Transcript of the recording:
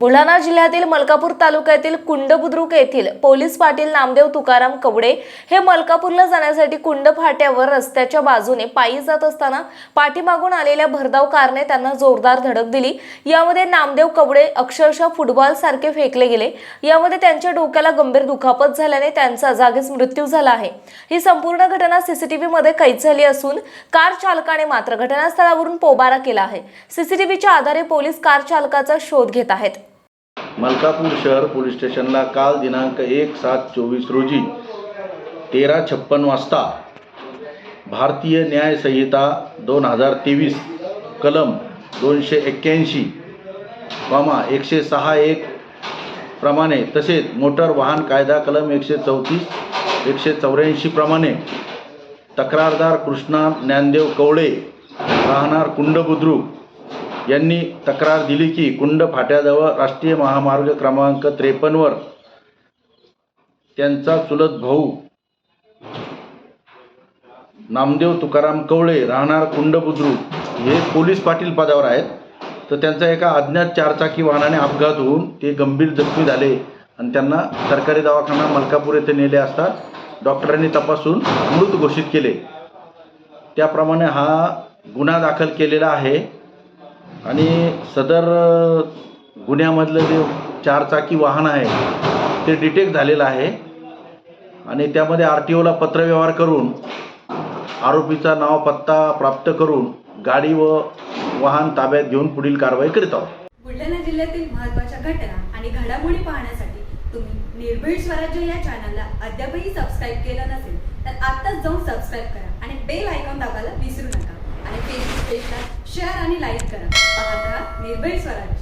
बुलढाणा जिल्ह्यातील मलकापूर तालुक्यातील कुंडबुद्रुक येथील पोलीस पाटील नामदेव तुकाराम कवडे हे मलकापूरला जाण्यासाठी कुंड फाट्यावर रस्त्याच्या बाजूने पायी जात असताना पाठीमागून आलेल्या भरधाव कारने त्यांना जोरदार धडक दिली. यामध्ये नामदेव कवडे अक्षरशः फुटबॉल सारखे फेकले गेले. यामध्ये त्यांच्या डोक्याला गंभीर दुखापत झाल्याने त्यांचा जागीच मृत्यू झाला आहे. ही संपूर्ण घटना सीसीटीव्ही मध्ये कैद झाली असून कार चालकाने मात्र घटनास्थळावरून पोबारा केला आहे. सीसीटीव्हीच्या आधारे पोलीस कार चालकाचा शोध घेत आहेत. मलकापूर शहर पोलीस स्टेशनला काल दिनांक एक सात चोवीस रोजी तेरा छप्पन वाजता भारतीय न्यायसंहिता दोन हजार तेवीस कलम दोनशे एक्क्याऐंशी वामा एकशे सहा एक प्रमाणे तसेच मोटर वाहन कायदा कलम एकशे चौतीस एकशे चौऱ्याऐंशी प्रमाणे तक्रारदार कृष्णा ज्ञानदेव कवळे राहणार कुंड बुद्रुक यांनी तक्रार दिली की कुंड फाट्याजवळ राष्ट्रीय महामार्ग क्रमांक त्रेपन्नवर त्यांचा चुलत भाऊ नामदेव तुकाराम कवळे राहणार कुंड बुद्रुक हे पोलीस पाटील पदावर आहेत. तर त्यांचा एका अज्ञात चारचाकी वाहनाने अपघात होऊन ते गंभीर जखमी झाले आणि त्यांना सरकारी दवाखाना मलकापूर येथे नेले असता डॉक्टरांनी तपासून मृत घोषित केले. त्याप्रमाणे हा गुन्हा दाखल केलेला आहे. आणि सदर गुन्ह्यामधलं जे चारचाकी वाहन आहे ते डिटेक्ट झालेलं आहे. आणि त्यामध्ये आर टी ओला पत्रव्यवहार करून आरोपीचा नाव पत्ता प्राप्त करून गाडी व वाहन ताब्यात घेऊन पुढील कारवाई करीत आहोत. बुलढाणा जिल्ह्यातील महत्त्वाच्या घटना आणि घडामोडी पाहण्यासाठी तुम्ही निर्भीड स्वराज्य या चॅनलला अद्यापही सबस्क्राईब केलं नसेल तर आत्ताच जाऊन सबस्क्राईब करा आणि बेल आयकॉन दाबायला विसरू नका. आणि फेसबुक पेजला शेअर आणि लाईक करा. पाहत राहा निर्भीड स्वराज्य